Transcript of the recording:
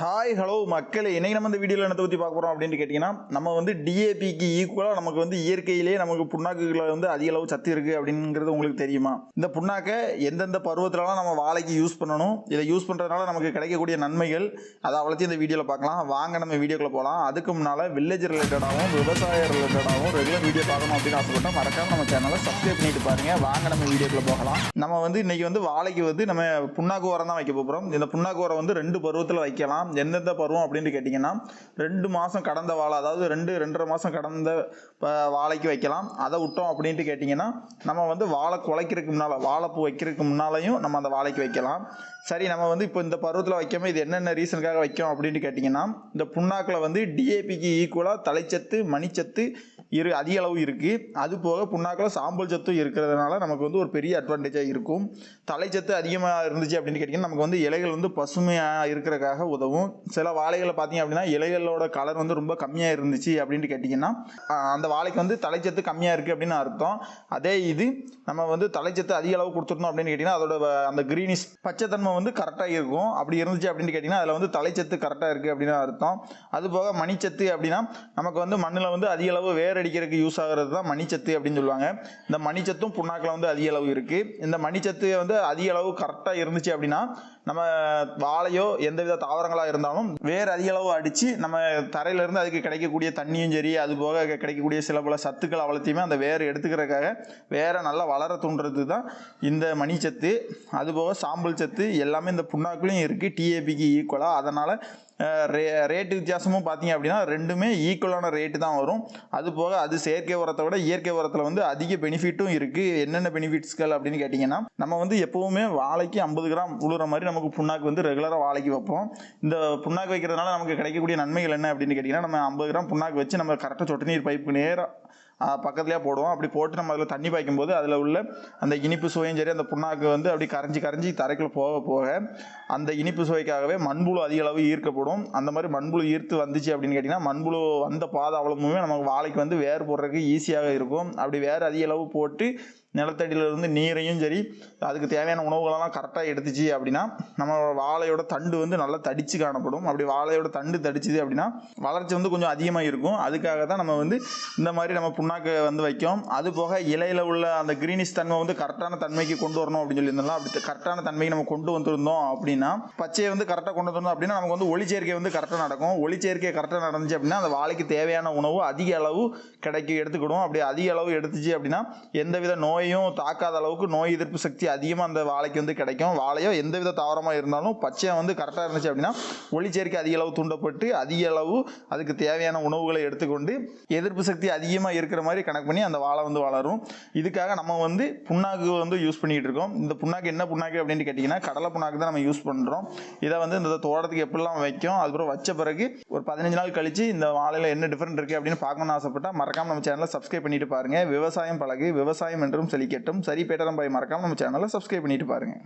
Hi hello மக்களே. இன்னைக்கு நம்ம இந்த வீடியோவில் என்னத்தை பற்றி பார்க்க போகிறோம் அப்படின்னு கேட்டிங்கன்னா நம்ம வந்து டிஏபிக்கு ஈக்குவலாக நமக்கு வந்து இயற்கையிலேயே நமக்கு புண்ணாக்குகளை வந்து அதிக அளவு சத்து இருக்குது அப்படிங்கிறது உங்களுக்கு தெரியுமா? இந்த புண்ணாக்கை எந்தெந்த பருவத்திலலாம் நம்ம வாழைக்கு யூஸ் பண்ணணும் இதை யூஸ் பண்ணுறதுனால நமக்கு கிடைக்கக்கூடிய நன்மைகள் அதை அவ்வளோத்தையும் இந்த வீடியோவில் பார்க்கலாம். வாங்க நம்ம வீடியோக்குள்ள போகலாம் அதுக்கு முன்னால் வில்லேஜ் ரிலேட்டடாகவும் விவசாய ரிலேட்டடாகவும் ரெகுலர் வீடியோ பார்க்கணும் அப்படின்னு ஆசைப்பட்டோம் மறக்காம நம்ம சேனலை சப்ஸ்கிரைப் பண்ணிட்டு பாருங்கள் வாங்க நம்ம வீடியோக்குள்ளே போகலாம். நம்ம வந்து இன்றைக்கி வந்து வாழைக்கு வந்து நம்ம புண்ணாக்கு உரம் தான் வைக்க போகிறோம் இந்த புண்ணாக்கு உரம் வந்து ரெண்டு பருவத்தில் வைக்கலாம். எந்தெந்த பருவம் அப்படின்னு கேட்டிங்கன்னா ரெண்டு மாதம் கடந்த வாழை அதாவது ரெண்டு ரெண்டரை மாதம் கடந்த வாழைக்கு வைக்கலாம். அதை விட்டோம் அப்படின்ட்டு கேட்டிங்கன்னா நம்ம வந்து வாழை குலைக்கிறதுக்கு முன்னால் வாழைப்பூ வைக்கிறதுக்கு முன்னாலையும் நம்ம அந்த வாழைக்கு வைக்கலாம். சரி நம்ம வந்து இப்போ இந்த பருவத்தில் வைக்காமல் இது என்னென்ன ரீசனுக்காக வைக்கோம் அப்படின்ட்டு கேட்டிங்கன்னா இந்த புண்ணாக்கில் வந்து டிஏபிக்கு ஈக்குவலாக தலைச்சத்து மணிச்சத்து இரு அதிக அளவு இருக்குது அது போக புண்ணாக்கில் சாம்பல் சத்தும் இருக்கிறதுனால நமக்கு வந்து ஒரு பெரிய அட்வான்டேஜாக இருக்கும். தலைச்சத்து அதிகமாக இருந்துச்சு அப்படின்னு கேட்டிங்கன்னா நமக்கு வந்து இலைகள் வந்து பசுமையாக இருக்கிறக்காக உதவும். சில வாழைகளை பார்த்தீங்க அப்படின்னா இலைகளோட கலர் வந்து ரொம்ப கம்மியாக இருந்துச்சு அப்படின்ட்டு கேட்டிங்கன்னா அந்த வாழைக்கு வந்து தலைச்சத்து கம்மியாக இருக்குது அப்படின்னு அர்த்தம். அதே இது நம்ம வந்து தலைச்சத்து அதிக அளவு கொடுத்துருந்தோம் அப்படின்னு கேட்டிங்கன்னா அதோட அந்த க்ரீனிஷ் பச்சைத்தன்மை வந்து கரெக்டாக இருக்கும். அப்படி இருந்துச்சு அப்படின்னு கேட்டிங்கன்னா அதில் வந்து தலைச்சத்து கரெக்டாக இருக்குது அப்படின்னு அர்த்தம். அது போக மணிச்சத்து அப்படின்னா நமக்கு வந்து மண்ணில் வந்து அதிக அளவு வேறு அடிக்கிறதுக்கு யூஸ் ஆகிறது தான் மணிச்சத்து அப்படின்னு சொல்லுவாங்க. இந்த மணிச்சத்தும் புண்ணாக்கில் வந்து அதிக அளவு இருக்குது இந்த மணிச்சத்து வந்து அதிக அளவு கரெக்டாக இருந்துச்சு அப்படின்னா நம்ம வாழையோ எந்தவித தாவரங்களாக இருந்தாலும் வேர் அதிக அளவு அடித்து நம்ம தரையிலேருந்து அதுக்கு கிடைக்கக்கூடிய தண்ணியும் சரி அது போக கிடைக்கக்கூடிய சில பல சத்துக்கள் அவ்வளோத்தையுமே அந்த வேர் எடுத்துக்கிறதுக்காக வேற நல்லா வளர தூண்டுறது தான் இந்த மணிச்சத்து. அதுபோக சாம்பல் சத்து எல்லாமே இந்த புண்ணாக்குலையும் இருக்குது டிஏபிக்கு ஈக்குவலாக அதனால் ரே ரேட்டு வித்தியாசமும் பார்த்தீங்க அப்படின்னா ரெண்டுமே ஈக்குவலான ரேட்டு தான் வரும். அது போக அது செயற்கை உரத்தை விட இயற்கை உரத்தில் வந்து அதிக பெனிஃபிட்டும் இருக்குது என்னென்ன பெனிஃபிட்ஸ்கள் அப்படின்னு கேட்டிங்கன்னா நம்ம வந்து எப்போவுமே வாழைக்கு ஐம்பது கிராம் உழுற மாதிரி நமக்கு புண்ணாக்கு வந்து ரெகுலராக வாழைக்கு வைப்போம். இந்த புண்ணாக்கு வைக்கிறதுனால நமக்கு கிடைக்கக்கூடிய நன்மைகள் என்ன அப்படின்னு கேட்டிங்கன்னா நம்ம ஐம்பது கிராம் புண்ணாக்கு வச்சு நம்ம கரெக்டாக சொட்டு நீர் பைப்பு நேராக பக்கத்துலேயே போடுவோம். அப்படி போட்டு நம்ம அதில் தண்ணி பாய்க்கும் போது அதில் உள்ள அந்த இனிப்பு சுவையும் சரி அந்த புண்ணாக்கு வந்து அப்படி கரைஞ்சி கரைஞ்சி தரைக்குள்ள போக போக அந்த இனிப்பு சுவைக்காகவே மண்புழு அதிக அளவு ஈர்க்கப்படும். அந்த மாதிரி மண்புழு ஈர்த்து வந்துச்சு அப்படின்னு கேட்டிங்கன்னா மண்புழு வந்த பாதை அவ்வளவுமே நமக்கு வாழைக்கு வந்து வேர் போடுறதுக்கு ஈஸியாக இருக்கும். அப்படி வேர் அதிக அளவு போட்டு நிலத்தடியிலிருந்து நீரையும் சரி அதுக்கு தேவையான உணவுகளெல்லாம் கரெக்டாக எடுத்துச்சு அப்படின்னா நம்ம வாழையோட தண்டு வந்து நல்லா தடிச்சு காணப்படும். அப்படி வாழையோட தண்டு தடிச்சுது அப்படின்னா வளர்ச்சி வந்து கொஞ்சம் அதிகமாக இருக்கும். அதுக்காக தான் நம்ம வந்து இந்த மாதிரி நம்ம புண்ணாக்கு வந்து வைக்கும். அது போக இலையில் உள்ள அந்த கிரீனிஷ் தன்மை வந்து கரெக்டான தன்மைக்கு கொண்டு வரணும் அப்படின்னு சொல்லியிருந்தோம்ல அப்படி கரெக்டான தன்மைக்கு நம்ம கொண்டு வந்திருந்தோம் அப்படின்னா பச்சையை வந்து கரெக்டாக கொண்டு வந்திருந்தோம் அப்படின்னா நமக்கு வந்து ஒளிச்சேர்க்கை வந்து கரெக்டாக நடக்கும். ஒளிச்சேர்க்கை கரெக்டாக நடந்துச்சு அப்படின்னா அந்த வாழைக்கு தேவையான உணவு அதிக அளவு கிடைக்க எடுத்துக்கிடும் அப்படி அதிக அளவு எடுத்துச்சு அப்படின்னா எந்தவித நோயும் தாக்காத அளவுக்கு நோய் எதிர்ப்பு சக்தி அதிகமாக அந்த வாழைக்கு வந்து கிடைக்கும். வாழையோ எந்தவித தாவரமாக இருந்தாலும் பச்சையாக வந்து கரெக்டாக இருந்துச்சு அப்படின்னா ஒளிச்சேர்க்கை அதிக அளவு தூண்டப்பட்டு அதிக அளவு அதுக்கு தேவையான உணவுகளை எடுத்துக்கொண்டு எதிர்ப்பு சக்தி அதிகமாக இருக்கிற மாதிரி கணக்கு பண்ணி அந்த வாழை வந்து வளரும். இதுக்காக நம்ம வந்து புண்ணாக்கு வந்து யூஸ் பண்ணிகிட்டு இருக்கோம். இந்த புண்ணாக்கு என்ன புண்ணாக்கு அப்படின்னு கேட்டிங்கன்னா கடலை புண்ணாக்கு தான் நம்ம யூஸ் பண்ணுறோம் இதை வந்து இந்த தோட்டத்துக்கு எப்படிலாம் வைக்கும் அதுக்கப்புறம் வச்ச பிறகு ஒரு பதினஞ்சு நாள் கழிச்சு இந்த வாழையில் என்ன டிஃப்ரெண்ட் இருக்குது அப்படின்னு பார்க்கணும்னு ஆசைப்பட்டா மறக்காமல் நம்ம சேனலை சப்ஸ்கிரைப் பண்ணிட்டு பாருங்கள் விவசாயம் பழகு விவசாயம் என்றும் சலிக்கட்டும் சரி பேட்டரம் பாய் மறக்காமல் நம்ம சேனலை சப்ஸ்கிரைப் பண்ணிட்டு பாருங்க.